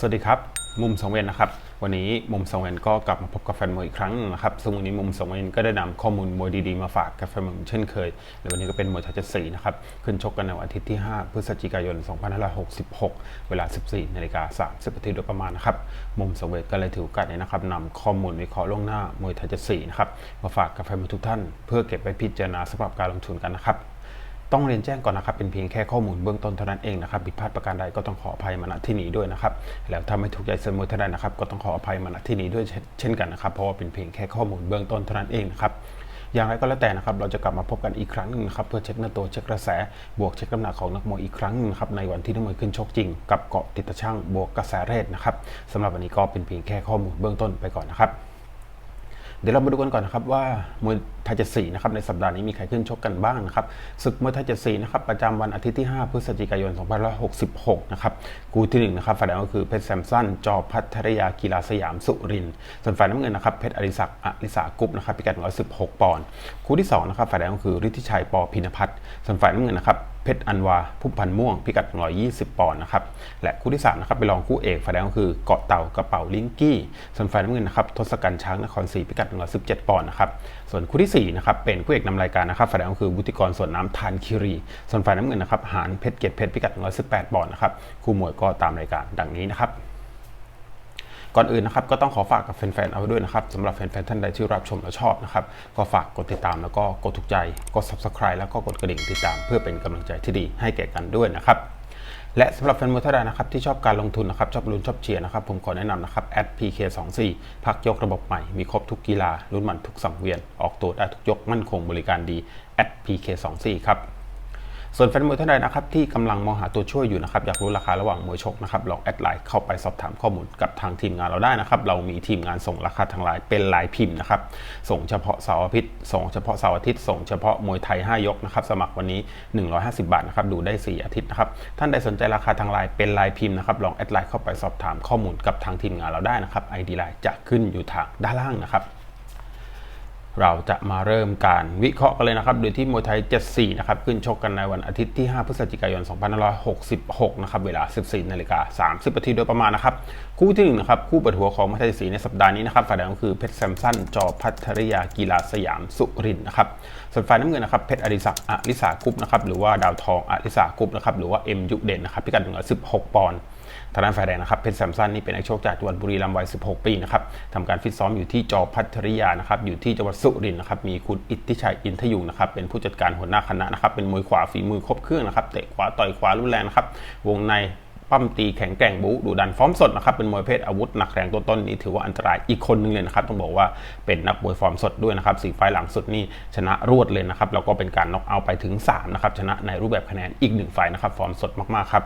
สวัสดีครับ มุมสองเวนนะครับ วันนี้มุมสองเวนก็กลับมาพบกับแฟนมวยอีกครั้งหนึงนะครับซึ่งวันนี้มุมสองเวนก็ได้นำข้อมูลมวยดีๆมาฝากกับแฟนมวยเช่นเคยในวันนี้ก็เป็นมวยทยเจ็ดสีนะครับ ขึ้นชกกันในวันอาทิตย์ที่ 5 พฤศจิกายน 2566 เวลา 14นาฬิกา30นาทีโดยประมาณนะครับ มุมสองเวนก็เลยถือโอกาสนี้นะครับนำข้อมูลวิเคราะห์ล่วงหน้ามวยทยเจ็ดสีนะครับมาฝากกับแฟนมวยทุกท่าน เพื่อเก็บไว้พิจารณาสำหรับการลงทุนกันนะครับ ต้องเรียนแจ้งก่อนนะครับ เป็นเพียงแค่ข้อมูลเบื้องต้นเท่านั้นเองนะครับผิดพลาดประการใดก็ต้องขออภัยมาณที่นี้ด้วยนะครับ แล้วถ้าไม่ถูกใจเสมอเท่าใดนะครับ ก็ต้องขออภัยมาณที่นี้ด้วยเช่นกันนะครับ เพราะว่าเป็นเพียงแค่ข้อมูลเบื้องต้นเท่านั้นเองนะครับอย่างไรก็แล้วแต่นะครับ เราจะกลับมาพบกันอีกครั้งหนึงนะครับ เพื่อเช็คเนื้อตัวเช็คกระแส บวกเช็คน้ำหนักของนักมวยอีกครั้งหนึงนะครับในวันที่นักมวยขึ้นชกจริง กับเกาะติดตะช่างบวกกระแสเรศนะครับสำหรับวันนี้ก็เป็นเพียงแค่ข้อมูลเบื้องต้นไปก่อนนะครับ เดี๋ยวเรามาดูกันก่อนนะครับว่ามวย ทยเจ็ดสีนะครับในสัปดาห์นี้มีใครขึ้นชกกันบ้างนะครับศึกมวยไทยเจ็ดสีนะครับประจำวันอาทิตย์ที่ 5 พฤศจิกายน 2566 นะครับคู่ที่หนึ่งนะครับฝ่ายแดงก็คือเพชรแซมสันจอพัทรยากีฬาสยามสุรินส่วนฝ่ายน้ำเงินนะครับเพชรอริศักดิ์อริสากุ๊ปนะครับพิกัด116 ปอนด์คู่ที่สองนะครับฝ่ายแดงก็คือฤทธิชัยปอพินพัฒน์ส่วนฝ่ายน้ำเงินนะครับเพชรอันวาผู้พันม่วง พิกัด 120 ปอนด์นะครับ และคู่ที่ 3 นะครับเป็นรองคู่เอกฝ่ายแดงก็คือเกาะเต่ากระเป๋าลิงกี้ ส่วนฝ่ายน้ำเงินนะครับทศกัณฐ์ช้างนครศรีพิกัด 117 ปอนด์นะครับ ส่วนคู่ที่4นะครับเป็นคู่เอกนำรายการนะครับฝ่ายแดงก็คือบุติกรส่วนน้ำทานคิรี ส่วนฝ่ายน้ำเงินนะครับหานเพชรเกียรติเพชรพิกัด118ปอนด์นะครับคู่มวยก็ตามรายการดังนี้นะครับก่อนอื่นนะครับก็ต้องขอฝากกับแฟนๆเอาไว้ด้วยนะครับสำหรับแฟนๆท่านใดที่รับชมและชอบนะครับก็ฝากกดติดตามแล้วก็กดถูกใจกด subscribe แล้วก็กดกระดิ่งติดตาม เพื่อเป็นกำลังใจที่ดีให้แก่กันด้วยนะครับ และสำหรับแฟนมวยท่านใดนะครับที่ชอบการลงทุนนะครับชอบลุ้นชอบเชียร์นะครับผมขอแนะนำนะครับแอป @pk24 พักยกระบบใหม่ มีครบทุกกีฬาลุ้นมันทุกสังเวียน ออกตัวได้ทุกยกมั่นคงบริการดีแอป @pk24 ครับ ส่วนแฟนมวยท่านใดนะครับที่กำลังมองหาตัวช่วยอยู่นะครับอยากรู้ราคาระหว่างมวยชกนะครับลองแอดไลน์เข้าไปสอบถามข้อมูลกับทางทีมงานเราได้นะครับเรามีทีมงานส่งราคาทางไลน์เป็นลายพิมพ์นะครับส่งเฉพาะเสาร์อาทิตย์ส่งเฉพาะเสาร์อาทิตย์ส่งเฉพาะมวยไทย 5 ยกนะครับสมัครวันนี้ 150 บาทนะครับดูได้ 4 อาทิตย์นะครับท่านใดสนใจราคาทางไลน์เป็นลายพิมพ์นะครับลองแอดไลน์เข้าไปสอบถามข้อมูลกับทางทีมงานเราได้นะครับ ID ไลน์จะขึ้นอยู่ทางด้านล่างนะครับ เราจะมาเริ่มการวิเคราะห์กันเลยนะครับ โดยที่มวยไทย 74 นะครับ ขึ้นชกกันในวันอาทิตย์ที่ 5 พฤศจิกายน 2566 นะครับ เวลา 14 นาฬิกา 30 นาทีโดยประมาณนะครับ คู่ที่1นะครับ คู่เปิดหัวของมวยไทยสีในสัปดาห์นี้นะครับ ฝ่ายแดงก็คือเพชรแซมสัน จอพัทรยา กีฬาสยาม สุรินนะครับ ส่วนฝ่ายน้ำเงินนะครับ เพชรอดิศักดิ์อริสากุปนะครับ หรือว่าดาวทองอริสากุปนะครับ หรือว่าเอ็มยุเด่นนะครับ พิกัด116 ปอนด์ ทางด้านฝ่ายแดงนะครับเพชรแซมสันนี่เป็นนักโชคจากจังหวัดบุรีรัมย์วัย 16 ปีนะครับทำการฟิตซ้อมอยู่ที่จอพัทริยานะครับอยู่ที่จังหวัดสุรินทร์นะครับมีคุณอิทธิชัยอินทยุงนะครับเป็นผู้จัดการหัวหน้าคณะนะครับเป็นมวยขวาฝีมือครบเครื่องนะครับเตะขวาต่อยขวารุนแรงนะครับวงในปั้มตีแข็งแกร่งบูดุดันฟอร์มสดนะครับเป็นมวยเพศอาวุธหนักแรงตัวต้นนี้ถือว่าอันตรายอีกคนนึงเลยนะครับต้องบอกว่าเป็นนักมวยฟอร์มสดด้วยนะครับสี่ไฟหลังสุดนี่ชนะรวดเลยนะครับแล้วก็เป็นการน็อกเอาไปถึง3นะครับชนะในรูปแบบคะแนนอีกหนึ่งไฟนะครับฟอร์มสดมากๆครับ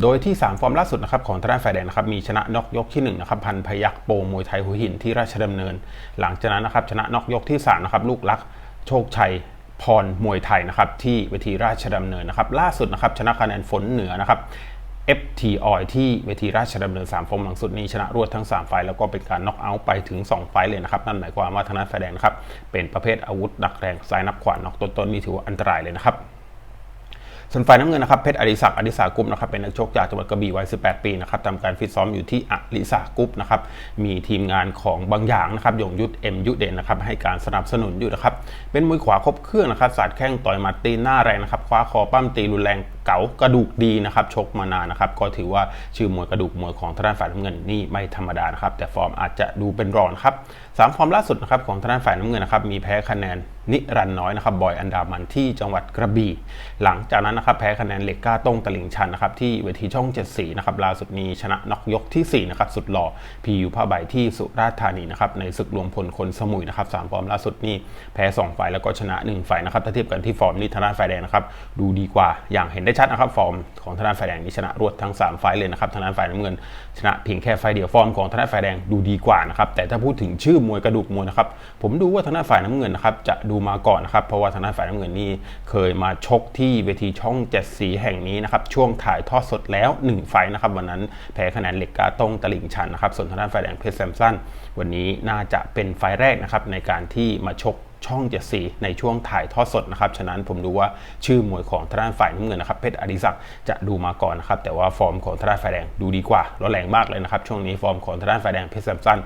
โดยที่ 3 ฟอร์มล่าสุดนะครับของทางด้านฝ่ายแดงนะครับมีชนะน็อกยกที่1นะครับพันพยักโปมวยไทยหัวหินที่ราชดำเนิน หลังจากนั้นนะครับชนะน็อกยกที่3นะครับลูกลักโชคชัยพรมวยไทยนะครับที่เวทีราชดำเนินนะครับล่าสุดนะครับชนะคะแนนฝนเหนือนะครับ FT o i ที่เวทีราชดำเนิน 3 ฟอร์มหลังสุดนี้ชนะรวดทั้ง 3 ไฟแล้วก็เป็นการน็อกเอาท์ไปถึง 2 ไฟเลยนะครับ นั่นหมายความว่าทางด้านฝ่ายแดงนะครับเป็นประเภทอาวุธหนักแรงซ้ายนับขวาน็อกต้นๆนี่ถือว่าอันตรายเลยนะครับ ส่วนฝ่ายน้ำเงินนะครับเพชรอริศักดิ์อริสากุ๊ปนะครับเป็นนักชกจากจังหวัดกระบี่วัย 18 ปีนะครับทำการฟิตซ้อมอยู่ที่อริสากุ๊ปนะครับมีทีมงานของบางอย่างนะครับยงยุทธเอ็มยุเด่นนะครับให้การสนับสนุนอยู่นะครับเป็นมวยขวาครบเครื่องนะครับสาดแข้งต่อยหมัดตีหน้าแรงนะครับคว้าคอปั้มตีรุนแรงเก๋ากระดูกดีนะครับชกมานานนะครับก็ถือว่าชื่อมวยกระดูกมวยของทางด้านฝ่ายน้ำเงินนี่ไม่ธรรมดานะครับแต่ฟอร์มอาจจะดูเป็นรองครับสามฟอร์มล่าสุดนะครับของทางด้านฝ่ายน้ำเงินนะครับมีแพ้คะแนนนิรันต์น้อยนะครับบอยอันดามันที่จังหวัดกระบี่หลังจากนั้นนะครับแพ้คะแนนเหล็กก้าต้งตลิ่งชันนะครับที่เวทีช่อง 7 สีนะครับล่าสุดนี้ชนะน็อกยกที่4นะครับสุดหล่อพียูผ้าใบที่สุราษฎร์ธานีนะครับในศึกรวมพลคนสมุยนะครับสามฟอร์มล่าสุดนี้แพ้2ไฟล์แล้วก็ชนะ1ไฟล์นะครับถ้าเทียบกันที่ฟอร์มนี้ทางด้านฝ่ายแดงนะครับดูดีกว่าอย่างเห็นได้ชัดนะครับฟอร์มของทางด้านฝ่ายแดงนี้ชนะรวดทั้ง 3 ไฟเลยนะครับทางด้านฝ่ายน้ำเงิน ชนะเพียงแค่ไฟเดียวฟอร์มของทางด้านฝ่ายแดงดูดีกว่านะครับแต่ถ้าพูดถึงชื่อมวยกระดูกมวยนะครับผมดูว่าทางด้านฝ่ายน้ำเงินนะครับจะดูมาก่อนนะครับเพราะว่าทางด้านฝ่ายน้ำเงินนี่เคยมาชกที่เวทีช่องเจ็ดสีแห่งนี้นะครับช่วงถ่ายทอดสดแล้ว 1 ไฟนะครับวันนั้นแพ้คะแนนเหล็กกาต้งตลิ่งชันนะครับส่วนทางด้านฝ่ายแดงเพชรแซมสันวันนี้น่าจะเป็นไฟแรกนะครับในการที่มาชก ช่องเจ็ดสีในช่วงถ่ายทอดสดนะครับ ฉะนั้นผมดูว่าชื่อมวยของทางด้านฝ่ายน้ำเงินนะครับเพชรอดิศักจะดูมาก่อนนะครับ แต่ว่าฟอร์มของทางด้านฝ่ายแดงดูดีกว่าร้อนแรงมากเลยนะครับ ช่วงนี้ฟอร์มของทางด้านฝ่ายแดงเพชรแซมสัน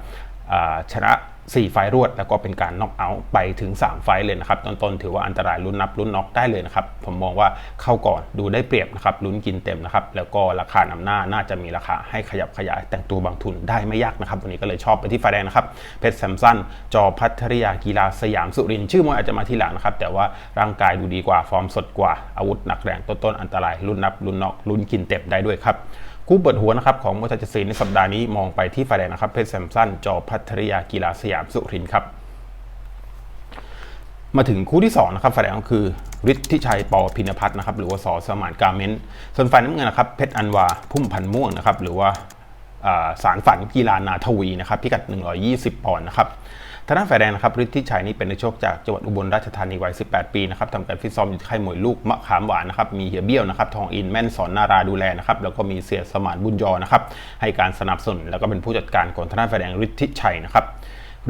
ชนะ 4 ไฟรวด แล้วก็เป็นการน็อกเอาท์ไปถึง 3 ไฟเลยนะครับต้นๆถือว่าอันตรายลุ้นนับลุ้นน็อกได้เลยนะครับ ผมมองว่าเข้าก่อนดูได้เปรียบนะครับลุ้นกินเต็มนะครับ แล้วก็ราคานำหน้าน่าจะมีราคาให้ขยับขยายแต่งตัวบางทุนได้ไม่ยากนะครับ วันนี้ก็เลยชอบไปที่ไฟแดงนะครับเพชรแซมสันจอพัทริยากีฬาสยามสุรินชื่อมวยอาจจะมาทีหลังนะครับแต่ว่าร่างกายดูดีกว่าฟอร์มสดกว่าอาวุธหนักแรงต้นๆอันตรายลุ้นนับลุ้นน็อกลุ้นกินเต็มได้ด้วยครับ คู่เปิดหัวนะครับของมวยไทยจะซีในสัปดาห์นี้มองไปที่ฝ่ายแดงนะครับเพชรแซมสันจอพัทริยากีฬาสยามสุรินครับ มาถึงคู่ที่2นะครับฝ่ายแดงก็คือฤทธิชัยปอพินพัฒน์นะครับหรือว่าสอสมานกาเมนส่วนฝ่ายน้ำเงินนะครับเพชรอันวาพุ่มพันม่วงนะครับหรือว่าสารฝันกีฬานาทวีนะครับพิกัด 120 ปอนด์นะครับ ทาน้านฝ่ายแดงนะครับฤทธิชัยนี่เป็นนักชกจากจังหวัดอุบลราชธานีวัย 18 ปีนะครับทำการฟิตซ้อมอยู่ที่ค่ายมวยลูกมะขามหวานนะครับมีเฮียเบี้ยวนะครับทองอินแม่นสอนนาราดูแลนะครับแล้วก็มีเสียสมานบุญยอนะครับให้การสนับสนุนแล้วก็เป็นผู้จัดการของทาน้านฝ่ายแดงฤทธิชัยนะครับ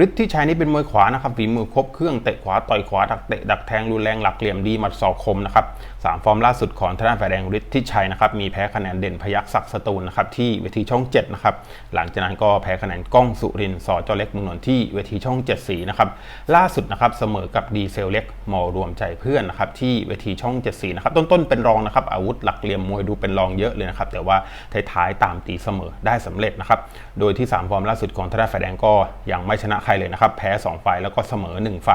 ฤทธิ์ที่ชัยนี่เป็นมวยขวานะครับฝีมือครบเครื่องเตะขวาต่อยขวาดักเตะดักแทงรุนแรงหลักเหลี่ยมดีมัดศอกคมนะครับสามฟอร์มล่าสุดของทางด้านฝ่ายแดงฤทธิ์ที่ชัยนะครับมีแพ้คะแนนเด่นพยักศักสตูลนะครับที่เวทีช่อง7นะครับหลังจากนั้นก็แพ้คะแนนก้องสุรินสอจอเล็กเมืองนนท์ที่เวทีช่อง7สีนะครับล่าสุดนะครับเสมอกับดีเซลเล็กมอรวมใจเพื่อนนะครับที่เวทีช่อง7สีนะครับต้นๆเป็นรองนะครับอาวุธหลักเหลี่ยมมวยดูเป็นรองเยอะเลยนะครับแต่ว่าท้ายๆตามตีเสมอได้สำเร็จนะครับโดยที่ 3 ฟอร์มล่าสุดของทางด้าฝ่ายแดงก็ยังไม่ชนะใครเลยนะครับ แพ้ 2 ไฟแล้วก็เสมอ 1 ไฟ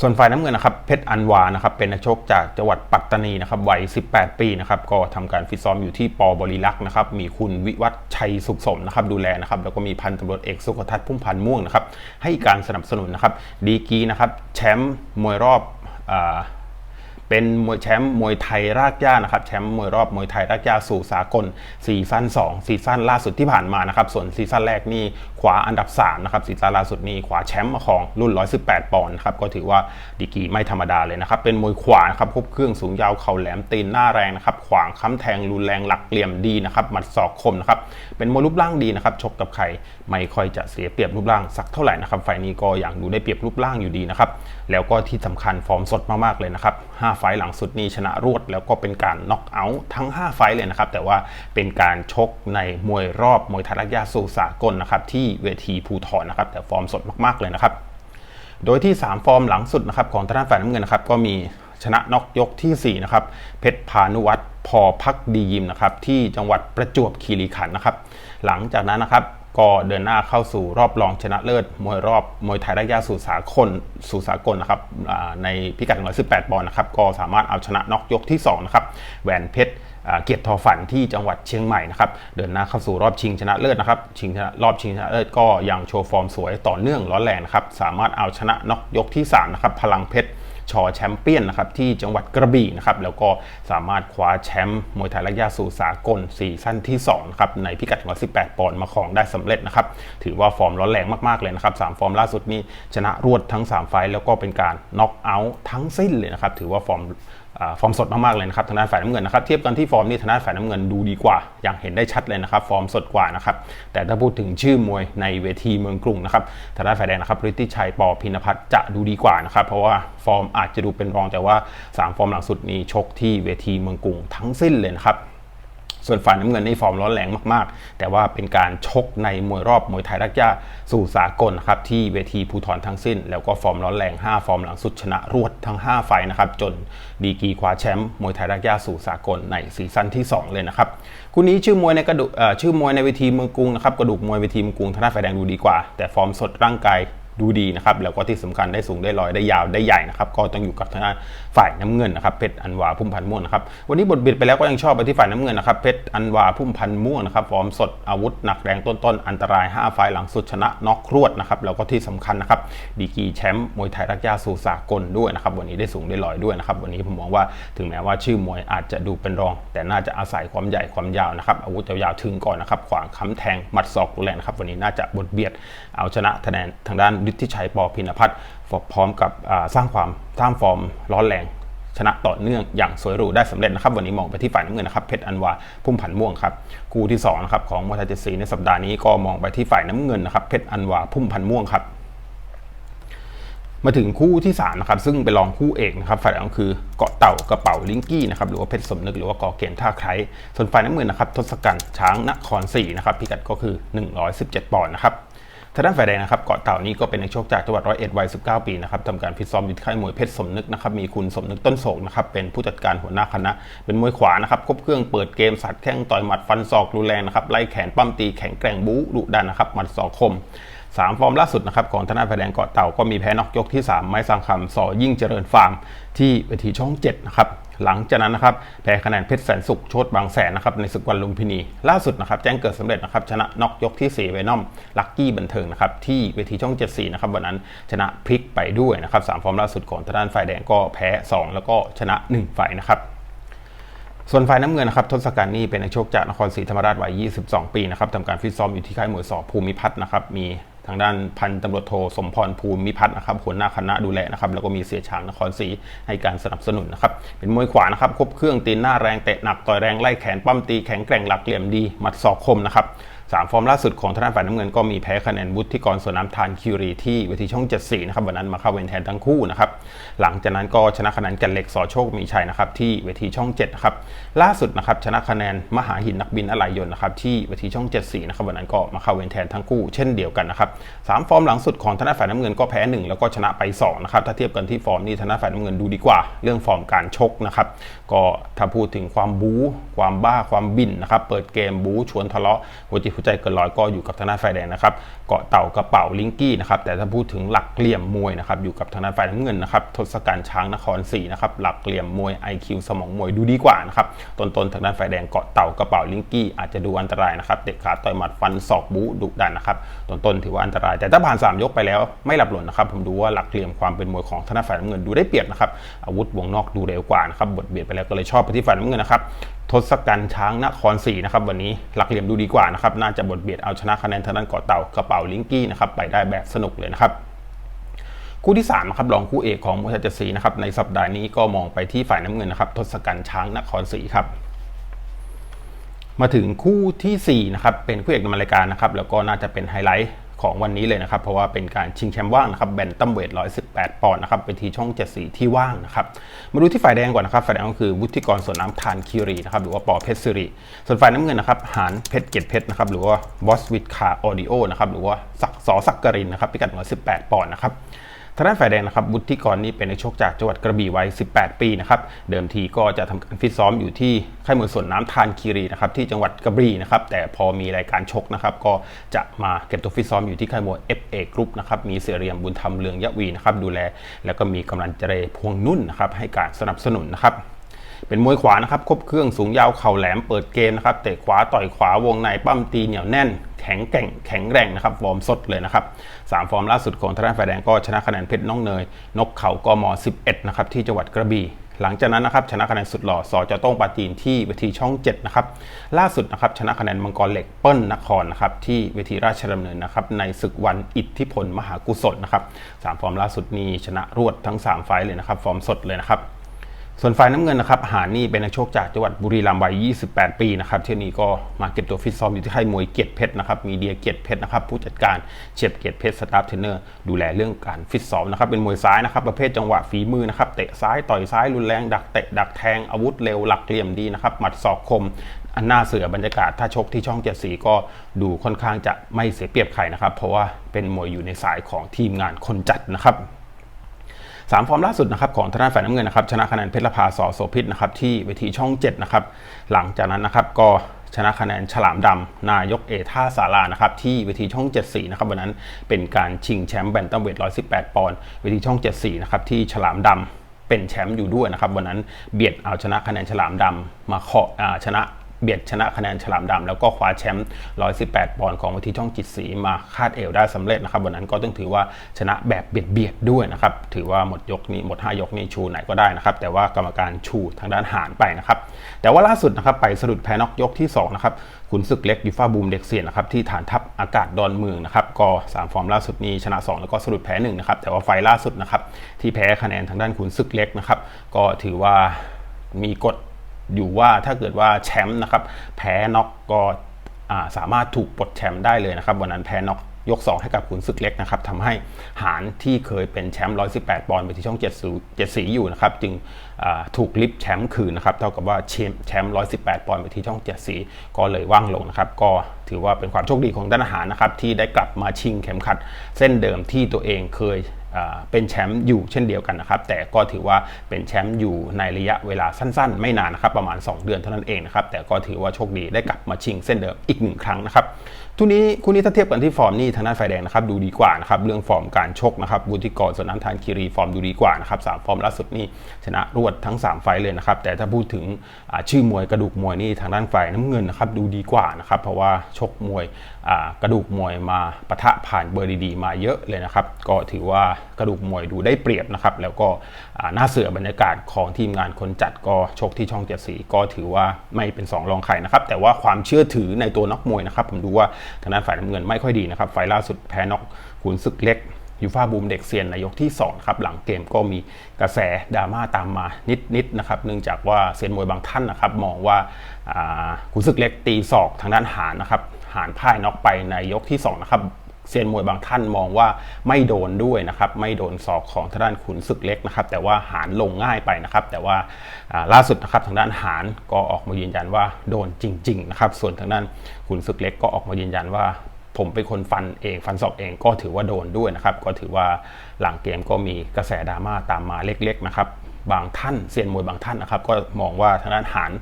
ส่วนฝ่ายน้ำเงินนะครับเพชรอันวานะครับเป็นนักชกจากจังหวัดปัตตานีนะครับวัย 18 ปีนะครับก็ทำการฟิตซ้อมอยู่ที่ปอบริลักษ์นะครับมีคุณวิวัฒชัยสุขสมนะครับดูแลนะครับแล้วก็มีพันตำรวจเอกสุขทัศน์พุ่มพันธ์ม่วงนะครับให้การสนับสนุนนะครับดีกีนะครับแชมป์มวยรอบ เป็นมวยแชมป์มวยไทยรากหญ้านะครับแชมป์มวยรอบมวยไทยรากหญ้าสู่สากลซีซั่น2ซีซั่นล่าสุดที่ผ่านมานะครับส่วนซีซั่นแรกนี่ขวาอันดับ3นะครับซีซั่นล่าสุดนี่ขวาแชมป์ของรุ่น 118 ปอนด์ครับก็ถือว่าดีกีไม่ธรรมดาเลยนะครับเป็นมวยขวานครับครบเครื่องสูงยาวเข่าแหลมตีนหน้าแรงนะครับขวางค้ำแทงรุนแรงหลักเหลี่ยมดีนะครับหมัดศอกคมนะครับเป็นมวยรูปร่างดีนะครับชกกับใครไม่ค่อยจะเสียเปรียบรูปร่างสักเท่าไหร่นะครับไฟนี้ก็อย่างดูได้เปรียบรูปร่างอยู่ดีนะครับแล้วก็ที่สำคัญฟอร์มสดมากๆเลยนะครับ5ไฟหลังสุดนี้ชนะรวด แล้วก็เป็นการน็อกเอาท์ทั้ง 5 ไฟเลยนะครับ แต่ว่าเป็นการชกในมวยรอบมวยทยรักยาสูสากลนะครับที่เวทีภูทรนะครับแต่ฟอร์มสดมากๆเลยนะครับ โดยที่ 3 ฟอร์มหลังสุดนะครับของทางด้านฝ่ายน้ำเงินนะครับก็มีชนะน็อกยกที่4นะครับเพชรพานุวัตรพอพักดียิมนะครับที่จังหวัดประจวบคีรีขันธ์นะครับ หลังจากนั้นนะครับ ก็เดินหน้าเข้าสู่รอบรองชนะเลิศมวยรอบมวยไทยระยะสู่สากลสู่สากลนะครับในพิกัด 118 ปอนด์นะครับก็สามารถเอาชนะน็อกยกที่2นะครับแหวนเพชรเกียรติทอฝันที่จังหวัดเชียงใหม่นะครับเดินหน้าเข้าสู่รอบชิงชนะเลิศนะครับชิงชนะรอบชิงชนะเลิศก็ยังโชว์ฟอร์มสวยต่อเนื่องร้อนแรงนะครับสามารถเอาชนะน็อกยกที่3นะครับพลังเพชร ชอแชมเปี้ยนนะครับที่จังหวัดกระบี่นะครับแล้วก็สามารถคว้าแชมป์มวยไทยระยะสู่สากลซีซั่นที่2นะครับในพิกัด118ปอนด์มาครองได้สำเร็จนะครับถือว่าฟอร์มร้อนแรงมากๆเลยนะครับ3ฟอร์มล่าสุดนี้ชนะรวดทั้ง 3 ไฟแล้วก็เป็นการน็อกเอาท์ทั้งสิ้นเลยนะครับถือว่าฟอร์ม ฟอร์มสดมากๆเลยนะครับทางด้านฝ่ายน้ำเงินนะครับเทียบกันที่ฟอร์มนี่ทางด้านฝ่ายน้ำเงินดูดีกว่า อย่างเห็นได้ชัดเลยนะครับฟอร์มสดกว่านะครับแต่ถ้าพูดถึงชื่อมวยในเวทีเมืองกรุงนะครับทางด้านฝ่ายแดงนะครับฤทธิชัยปอพินพัฒน์จะดูดีกว่านะครับเพราะว่าฟอร์มอาจจะดูเป็นรองแต่ว่า 3 ฟอร์มหลังสุดนี้ชกที่เวทีเมืองกรุงทั้งสิ้นเลยนะครับ ส่วนฝ่ายน้ำเงินในฟอร์มร้อนแรงมากๆ แต่ว่าเป็นการชกในมวยรอบมวยไทยรักยาสู่สากลครับที่เวทีภูทรทั้งสิ้น แล้วก็ฟอร์มร้อนแรง 5 ฟอร์มหลังสุดชนะรวดทั้ง 5 ไฟนะครับจนดีกีคว้าแชมป์มวยไทยรักยาสู่สากลในซีซั่นที่ 2 เลยนะครับคู่นี้ชื่อมวยในกระดูกชื่อมวยในเวทีเมืองกรุงนะครับกระดูกมวยเวทีเมืองกรุงทางด้านฝ่ายแดงดูดีกว่า แต่ฟอร์มสดร่างกาย ดูดีนะครับแล้วก็ที่สำคัญได้สูงได้ลอยได้ยาวได้ใหญ่นะครับก็ต้องอยู่กับทางด้านฝ่ายน้ำเงินนะครับเพชรอันวาพุ่มพันม่วงนะครับวันนี้บทบิดไปแล้วก็ยังชอบไปที่ฝ่ายน้ำเงินนะครับเพชรอันวาพุ่มพันม่วงนะครับฟอร์มสดอาวุธหนักแรงต้นๆอันตราย 5 ไฟหลังสุดชนะน็อกครวดนะครับแล้วก็ที่สำคัญนะครับดีกีแชมป์มวยไทยรักยาสู่สากลด้วยนะครับวันนี้ได้สูงได้ลอยด้วยนะครับวันนี้ผมมองว่าถึงแม้ว่าชื่อมวยอาจจะดูเป็นรอง แต่น่าจะอาศัยความใหญ่ความยาวนะครับอาวุธยาวๆถึงก่อนนะครับขวางค้ำแทงหมัดศอกแรงนะครับวันนี้น่าจะบทเบียดเอาชนะคะแนนทางด้านฤทธิชัยปอพินพัฒน์พร้อมกับสร้างความสร้างฟอร์มร้อนแรงชนะต่อเนื่องอย่างสวยหรูได้สำเร็จนะครับ วันนี้มองไปที่ฝ่ายน้ำเงินนะครับเพชรอันวาพุ่มผันม่วงครับคู่ที่2นะครับของมวยไทยเจสีในสัปดาห์นี้ก็มองไปที่ฝ่ายน้ำเงินนะครับเพชรอันวาพุ่มผันม่วงครับ มาถึงคู่ที่3นะครับซึ่งเป็นรองคู่เอกนะครับฝ่ายแดงก็คือเกาะเต่ากระเป๋าลิงกี้นะครับหรือว่าเพชรสมนึกหรือว่ากอเกณฑ์ท่าไคร้ส่วนฝ่ายน้ำเงินนะครับทศกัณฐ์ช้างนครศรีนะครับพิกัดก็คือ 117 ปอนด์นะครับ ทางด้านฝ่ายแดงนะครับเกาะเต่านี้ก็เป็นนักชกจากจังหวัดร้อยเอ็ดวัย 19 ปีนะครับทำการฟิตซ้อมอยู่ที่ค่ายมวยเพชรสมนึกนะครับมีคุณสมนึกต้นโศกนะครับเป็นผู้จัดการหัวหน้าคณะ เป็นมวยขวานะครับครบเครื่องเปิดเกมสัดแข้งต่อยหมัดฟันศอกรุนแรงนะครับไล่แขนปั้มตีแข็งแกร่งบู๊ดุดันนะครับหมัดศอกคมสามฟอร์มล่าสุดนะครับของธนาไฟแดงเกาะเต่าก็มีแพ้นอกยกที่ 3 ไม้สังคำสอยิ่งเจริญฟาร์มที่เวทีช่อง7นะครับ หลังจากนั้นนะครับแพ้คะแนนเพชรแสนสุขโชดบางแสนนะครับในศึกวันลุมพินี ล่าสุดนะครับแจ้งเกิดสำเร็จนะครับชนะนอกยกที่ 4 เวนอมลักกี้บันเทิงนะครับที่เวทีช่อง 74 นะครับวันนั้นชนะพลิกไปด้วยนะครับสามฟอร์มล่าสุดของทางด้านฝ่ายแดงก็แพ้ 2 แล้วก็ชนะ 1 ฝ่ายนะครับส่วนฝ่ายน้ำเงินนะครับทศกัณฐ์นี่เป็นนักชกจากนครศรีธรรมราชวัย 22 ปีนะครับทำการฟิตซ้อมอยู่ที่ค่ายมวยสอบภูมิพัฒน์นะครับมี ทางด้านพันตำรวจโทสมพรภูมิพัฒน์นะครับหัวหน้าคณะดูแลนะครับแล้วก็มีเสียช้างนครศรีให้การสนับสนุนนะครับเป็นมวยขวานะครับครบเครื่องตีนหน้าแรงเตะหนักต่อยแรงไล่แขนปั้มตีแข็งแกร่งหลักเหลี่ยมดีมัดศอกคมนะครับ สามฟอร์มล่าสุดของทางด้านฝ่ายน้ำเงินก็มีแพ้คะแนนวุฒิกรสวนน้ำทานคิวรีที่เวทีช่อง 74 นะครับวันนั้นมาเข้าเวรแทนทั้งคู่นะครับหลังจากนั้นก็ชนะคะแนนแกันเหล็กสอโชคมีชัยนะครับที่เวทีช่อง7นะครับล่าสุดนะครับชนะคะแนนมหาหินนักบินอะไหล่ยนต์นะครับที่เวทีช่อง 74 นะครับวันนั้นก็มาเข้าเวรแทนทั้งคู่เช่นเดียวกันนะครับสามฟอร์มหลังสุดของทางด้านฝ่ายน้ำเงินก็แพ้ 1 แล้วก็ชนะไป2นะครับถ้าเทียบกันที่ฟอร์มนี่ทางด้านฝ่ายน้ำเงินดูดีกว่า เรื่องฟอร์มการชกนะครับก็ถ้าพูดถึงความบู๊ความบ้าความบินนะครับเปิดเกมบู๊ชวนทะเลาะหัวจิตหัวใจเกินร้อยก็อยู่กับทางด้านฝ่ายแดงนะครับเกาะเต่ากระเป๋าลิงกี้นะครับแต่ถ้าพูดถึงหลักเหลี่ยมมวยนะครับอยู่กับทางด้านฝ่ายน้ำเงินนะครับทศกัณฐ์ช้างนครศรีนะครับหลักเหลี่ยมมวย IQ สมองมวยดูดีกว่านะครับต้นๆทางด้านฝ่ายแดงเกาะเต่ากระเป๋าลิงกี้อาจจะดูอันตรายนะครับเด็กขาต่อยหมัดฟันศอกบู๊ดุดันนะครับต้นๆถือว่าอันตราย แต่ถ้าผ่านสามยกไปแล้วไม่หลับหล่นนะครับผมดูว่าหลักเหลี่ยมความเป็นมวยของทางด้านฝ่ายน้ำเงินดูได้เปรียบนะครับอาวุธวงนอกดูเร็วกว่านะครับบทเบียดไปแล้วก็เลยชอบไปที่ฝ่ายน้ำเงินนะครับทศกัณฐ์ช้างนครศรีนะครับวันนี้หลักเหลี่ยมดูดีกว่านะครับน่าจะบทเบียดเอาชนะคะแนนทางด้านเกาะเต่ากระเป๋าลิงกี้นะครับไปได้แบบสนุกเลยนะครับคู่ที่3นะครับรองคู่เอกของมวยไทยเจ็ดสีนะครับในสัปดาห์นี้ก็มองไปที่ฝ่ายน้ำเงินนะครับทศกัณฐ์ช้างนครศรีครับมาถึงคู่ทีสี่4นะครับเป็นคู่เอกในรายการนะครับแล้วก็น่าจะเป็นไฮไลท์ ของวันนี้เลยนะครับ เพราะว่าเป็นการชิงแชมป์ว่างนะครับแบนตัมเวท 118 ปอนด์นะครับเป็นทีช่อง 7 สีที่ว่างนะครับ มาดูที่ฝ่ายแดงก่อนนะครับฝ่ายแดงก็คือวุฒิกรสวนน้ำทานคิรีนะครับหรือว่าปอเพชรสิริส่วนฝ่ายน้ำเงินนะครับหานเพชรเกตเพชรนะครับหรือว่าบอสวิทคาออดิโอนะครับหรือว่าสักสอสักกรินนะครับพิกัด118 ปอนด์นะครับ ทางด้านฝ่ายแดงนะครับวุฒิกรนี่เป็นนักชกจากจังหวัดกระบี่วัย 18 ปีนะครับเดิมทีก็จะทำการฟิตซ้อมอยู่ที่ค่ายมวยสวนน้ำทานคีรีนะครับที่จังหวัดกระบี่นะครับแต่พอมีรายการชกนะครับก็จะมาเก็บตัวฟิตซ้อมอยู่ที่ค่ายมวย FA Group นะครับมีเสเรียมบุญธรรมเลืองยะวีนะครับดูแล แล้วก็มีกำลังเจรพวงนุ่นนะครับให้การสนับสนุนนะครับ เป็นมวยขวานะครับครบเครื่องสูงยาวเข่าแหลมเปิดเกมนะครับเตะขวาต่อยขวาวงในปั้มตีเหนียวแน่นแข็งแกร่งแข็งแรงนะครับฟอร์มสดเลยนะครับสามฟอร์มล่าสุดของทางด้านฝ่ายแดงก็ชนะคะแนนเพชรน้องเนย นกเขากม11นะครับที่จังหวัดกระบี่หลังจากนั้นนะครับชนะคะแนนสุดหล่อสอจต้องปาจีนที่เวทีช่อง7นะครับล่าสุดนะครับชนะคะแนนมังกรเหล็กเปิ้ลนครนะครับที่เวทีราชดำเนินนะครับในศึกวันอิทธิพลมหากุศลนะครับสามฟอร์มล่าสุดนี้ชนะรวดทั้ง 3 ไฟล์เลยนะครับฟอร์มสดเลยนะครับ ส่วนฝ่ายน้ำเงินนะครับหานี่เป็นนักโชคจากจังหวัดบุรีรัมย์วัย 28 ปีนะครับเที่ยนี้ก็มาเก็บตัวฟิตซ้อมอยู่ที่ค่ายมวยเกียรติเพชรนะครับมีเดียเกียรติเพชรนะครับผู้จัดการเฉียบเกียรติเพชรสตาฟเทรนเนอร์ดูแลเรื่องการฟิตซ้อมนะครับเป็นมวยซ้ายนะครับประเภทจังหวะฝีมือนะครับเตะซ้ายต่อยซ้ายรุนแรงดักเตะดักแทงอาวุธเร็วหลักเหลี่ยมดีนะครับหมัดศอกคมอันน่าเสือบรรยากาศถ้าชกที่ช่องเจ็ดสีก็ดูค่อนข้างจะไม่เสียเปรียบใครนะครับเพราะว่าเป็นมวยอยู่ในสายของทีมงานคนจัดนะครับ สามฟอร์มล่าสุดนะครับของทางด้านฝ่ายน้ำเงินนะครับชนะคะแนนเพชรลภาสอโสพิษนะครับที่เวทีช่อง7นะครับหลังจากนั้นนะครับก็ชนะคะแนนฉลามดำนายกเอท่าสารานะครับที่เวทีช่อง 74นะครับวันนั้นเป็นการชิงแชมป์แบนตัมเวท118 ปอนด์เวทีช่อง 74นะครับที่ฉลามดำเป็นแชมป์อยู่ด้วยนะครับวันนั้นเบียดเอาชนะคะแนนฉลามดำมาเคาะชนะ เบียดชนะคะแนนฉลามดำแล้วก็คว้าแชมป์ 118 ปอนด์ของวิธีช่องจิตสีมาคาดเอวได้สำเร็จนะครับวันนั้นก็ต้องถือว่าชนะแบบเบียดเบียดด้วยนะครับถือว่าหมดยกนี้หมด 5 ยกนี้ชูไหนก็ได้นะครับแต่ว่ากรรมการชูทางด้านหารไปนะครับแต่ว่าล่าสุดนะครับไปสะดุดแพ้นอกยกที่2นะครับขุนศึกเล็กยูฟ่าบูมเด็กเสียนนะครับที่ฐานทัพอากาศดอนเมืองนะครับก็ 3 ฟอร์มล่าสุดนี้ชนะ 2 แล้วก็สะดุดแพ้1นะครับแต่ว่าไฟล์ล่าสุดนะครับที่แพ้คะแนนทางด้านขุนศึกเล็กนะครับก็ถือว่ามีกฎ อยู่ว่าถ้าเกิดว่าแชมป์นะครับแพ้น็อกก็สามารถถูกปลดแชมป์ได้เลยนะครับวันนั้นแพ้น็อกยก 2 ให้กับขุนศึกเล็กนะครับทำให้หานที่เคยเป็นแชมป์ 118 ปอนด์ไปที่ช่อง7 7สีอยู่นะครับ จึงถูกลิฟแชมป์คืนนะครับ เท่ากับว่าแชมป์ 118 ปอนด์ไปที่ช่อง 7 สี ก็เลยว่างลงนะครับ ก็ถือว่าเป็นความโชคดีของด้านอาหารนะครับ ที่ได้กลับมาชิงเข็มขัดเส้นเดิมที่ตัวเองเคย เป็นแชมป์อยู่เช่นเดียวกันนะครับ แต่ก็ถือว่าเป็นแชมป์อยู่ในระยะเวลาสั้นๆ ไม่นานนะครับ ประมาณ 2 เดือนเท่านั้นเองนะครับ แต่ก็ถือว่าโชคดีได้กลับมาชิงเส้นเดิมอีกหนึ่งครั้งนะครับ ทุนี้คู่นี้ถ้าเทียบกันที่ฟอร์มนี่ทางด้านไฟแดงนะครับดูดีกว่านะครับเรื่องฟอร์มการชกนะครับบุติกรส่วนน้ำทานคีรีฟอร์มดูดีกว่านะครับสามฟอร์มล่าสุดนี่ชนะรวดทั้ง 3 ไฟเลยนะครับแต่ถ้าพูดถึงชื่อมวยกระดูกมวยนี่ทางด้านไฟน้ำเงินนะครับดูดีกว่านะครับเพราะว่าชกมวยกระดูกมวยมาปะทะผ่านเบอร์ดีๆมาเยอะเลยนะครับก็ถือว่ากระดูกมวยดูได้เปรียบนะครับแล้วก็ หน่าเสือบรรยากาศของทีมงานคนจัดก็ชกที่ช่องเจ็ดสีก็ถือว่าไม่เป็น2รองใครนะครับ แต่ว่าความเชื่อถือในตัวนักมวยนะครับ ผมดูว่าทางด้านฝ่ายน้ำเงินไม่ค่อยดีนะครับไฟล่าสุดแพ้นอกขุนศึกเล็กยูฟาบูมเด็กเซียนในยกที่2ครับหลังเกมก็มีกระแสดราม่าตามมานิดๆนะครับเนื่องจากว่าเซียนมวยบางท่านนะครับ มองว่าขุนศึกเล็กตีศอกทางด้านหานนะครับหานพ่ายน็อกไปในยกที่2นะครับ เซียนมวยบางท่านมองว่าไม่โดนด้วยนะครับไม่โดนศอกของทางด้านขุนศึกเล็กนะครับแต่ว่าหานลงง่ายไปนะครับ แต่ว่าล่าสุดนะครับทางด้านหานก็ออกมายืนยันว่าโดนจริงๆนะครับส่วนทางด้านขุนศึกเล็กก็ออกมายืนยันว่าผมเป็นคนฟันเองฟันศอกเองก็ถือว่าโดนด้วยนะครับ ก็ถือว่าหลังเกมก็มีกระแสดราม่าตามมาเล็กๆนะครับบางท่านเซียนมวยบางท่านนะครับ ก็มองว่าทางด้านหาน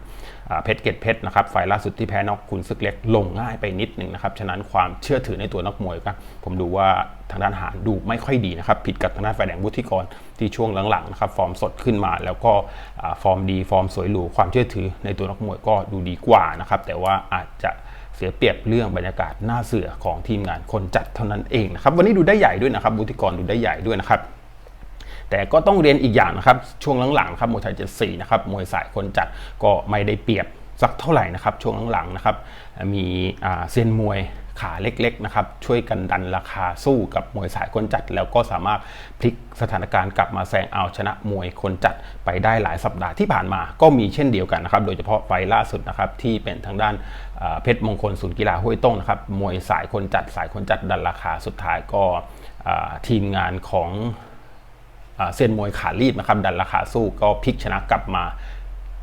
เพชรเกตเพชรนะครับไฟล่าสุดที่แพ้นอกคุณศึกเล็กลงง่ายไปนิดหนึ่งนะครับฉะนั้นความเชื่อถือในตัวนักมวยก็ผมดูว่าทางด้านหานดูไม่ค่อยดีนะครับผิดกับทางด้านไฟแดงวุฒิกรที่ช่วงหลังๆนะครับฟอร์มสดขึ้นมา แล้วก็ฟอร์มดีฟอร์มสวยหรูความเชื่อถือในตัวนักมวยก็ดูดีกว่านะครับแต่ว่าอาจจะเสียเปรียบเรื่องบรรยากาศหน้าเสือของทีมงานคนจัดเท่านั้นเองนะครับวันนี้ดูได้ใหญ่ด้วยนะครับวุฒิกรดูได้ใหญ่ด้วยนะครับ แต่ก็ต้องเรียนอีกอย่างนะครับ ช่วงหลังๆครับมวยไทยเจ็ดสี่นะครับมวยสายคนจัดก็ไม่ได้เปรียบสักเท่าไหร่นะครับ ช่วงหลังๆนะครับ มีเซียนมวยขาเล็กๆนะครับช่วยกันดันราคาสู้กับมวยสายคนจัด แล้วก็สามารถพลิกสถานการณ์กลับมาแซงเอาชนะมวยคนจัดไปได้หลายสัปดาห์ที่ผ่านมาก็มีเช่นเดียวกันนะครับโดยเฉพาะไฟล่าสุดนะครับที่เป็นทางด้านเพชรมงคลศูนย์กีฬาห้วยต้งนะครับมวยสายคนจัดสายคนจัดดันราคาสุดท้ายก็ทีมงานของ เซียนมวยขารีดนะครับดันราคาสู้ก็พลิกชนะกลับมา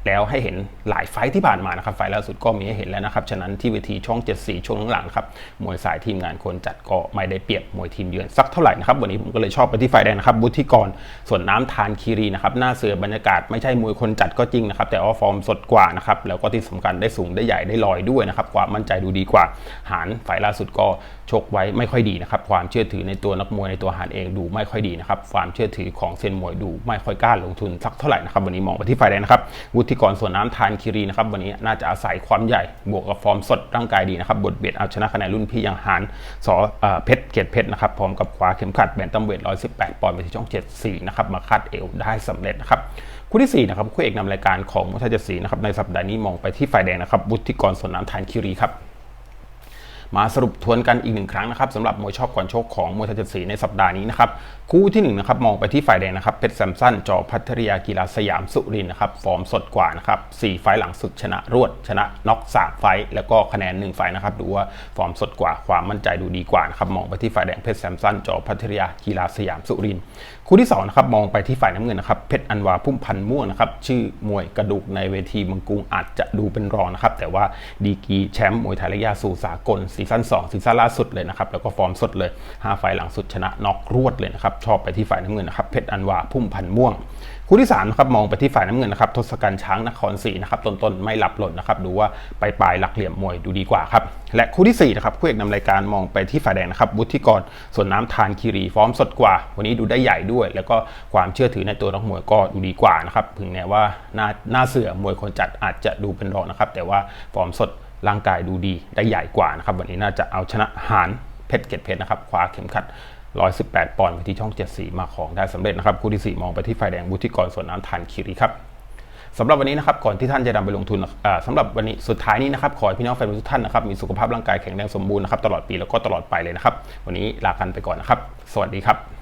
แล้วให้เห็นหลายไฟที่ผ่านมานะครับไฟล่าสุดก็มีให้เห็นแล้วนะครับ ฉะนั้นที่เวทีช่อง 74 ช่วงหลังครับมวยสายทีมงานคนจัดก็ไม่ได้เปรียบมวยทีมเยือนสักเท่าไหร่นะครับ วันนี้ผมก็เลยชอบไปที่ไฟแดงนะครับบุธิกรส่วนน้ำทานคีรีนะครับหน้าเสือบรรยากาศไม่ใช่มวยคนจัดก็จริงนะครับ แต่ว่าฟอร์มสดกว่านะครับแล้วก็ที่สำคัญได้สูงได้ใหญ่ได้ลอยด้วยนะครับความมั่นใจดูดีกว่า หารไฟล่าสุดก็ ชกไว้ไม่ค่อยดีนะครับ ความเชื่อถือในตัวนักมวยในตัวหารเองดูไม่ค่อยดีนะครับ ความเชื่อถือของเซนมวยดูไม่ค่อยกล้าลงทุนสักเท่าไหร่นะครับ วันนี้มองไปที่ไฟแดงนะครับ วุฒิกรส่วนน้ำทานคิรีนะครับ วันนี้น่าจะอาศัยความใหญ่บวกกับฟอร์มสดร่างกายดีนะครับบทเบียดเอาชนะคะแนนรุ่นพี่ยังหารสอเพชรเกียรติเพชรนะครับพร้อมกับคว้าเข็มขัดแบนตัมเวท118ปอนด์ไปที่ช่อง74นะครับมาคาดเอวได้สำเร็จนะครับคู่ที่4นะครับคู่เอกนำรายการของมุทเจสีนะครับในสัปดาห์นี้มองไปที่ฝ่ายแดงนะครับบุตรกรสนน้ำทานคิรีครับ มาสรุปทวนกันอีกหนึ่งครั้งนะครับสำหรับมวยชอบก่อนโชคของมวยไทยเจ็ดสีในสัปดาห์นี้นะครับคู่ที่1นนะครับมองไปที่ฝ่ายแดงนะครับเพชรแซมสันจอพัทยากีฬาสยามสุรินนะครับฟอร์มสดกว่านะครับสี่ไฟหลังสุดชนะรวด ชนะน็อกสามไฟแล้วก็คะแนน1ไฟนะครับดูว่าฟอร์มสดกว่าความมั่นใจดูดีกว่านะครับมองไปที่ฝ่ายแดงเพชรแซมสันจอพัทยากีฬาสยามสุริน คู่ที่2นะครับมองไปที่ฝ่ายน้ำเงินนะครับเพชรอันวาพุ่มพันธ์ม่วงนะครับชื่อมวยกระดูกในเวทีเมืองกรุงอาจจะดูเป็นรองนะครับแต่ว่าดีกีแชมป์มวยไทยระยะสู่สากลซีซั่น2ซีซั่นล่าสุดเลยนะครับแล้วก็ฟอร์มสดเลย5ไฟหลังสุดชนะน็อกรวดเลยนะครับชอบไปที่ฝ่ายน้ำเงินนะครับเพชรอันวาพุ่มพันธ์ม่วง คู่ที่3นะครับมองไปที่ฝ่ายน้ำเงินนะครับทศกัณฐ์ช้างนครศรีนะครับต้นๆไม่หลับหล่นนะครับดูว่าปลายปลายหลักเหลี่ยมมวยดูดีกว่าครับและคู่ที่4นะครับคู่เอกนำรายการมองไปที่ฝ่ายแดงนะครับบุธิกรส่วนน้ำทานคีรีฟอร์มสดกว่า วันนี้ดูได้ใหญ่ด้วย แล้วก็ความเชื่อถือในตัวนักมวยก็ดูดีกว่านะครับถึงแม้ว่าหน้าหน้าเสือมวยคนจัดอาจจะดูเป็นรองนะครับแต่ว่าฟอร์มสดร่างกายดูดีได้ใหญ่กว่านะครับวันนี้น่าจะเอาชนะหานเพชรเกตเพชรนะครับคว้าเข็มขัด 118 ปอนด์ไปที่ช่อง 74 มาของได้สำเร็จนะครับคู่ที่ 4 มองไปที่ไฟแดงบุธิกรส่วนน้ำทานคีรีครับสำหรับวันนี้นะครับก่อนที่ท่านจะนำไปลงทุนสำหรับวันนี้สุดท้ายนี้นะครับขอให้พี่น้องแฟนทุกท่านนะครับมีสุขภาพร่างกายแข็งแรงสมบูรณ์นะครับตลอดปีแล้วก็ตลอดไปเลยนะครับ วันนี้ลากันไปก่อนนะครับ สวัสดีครับ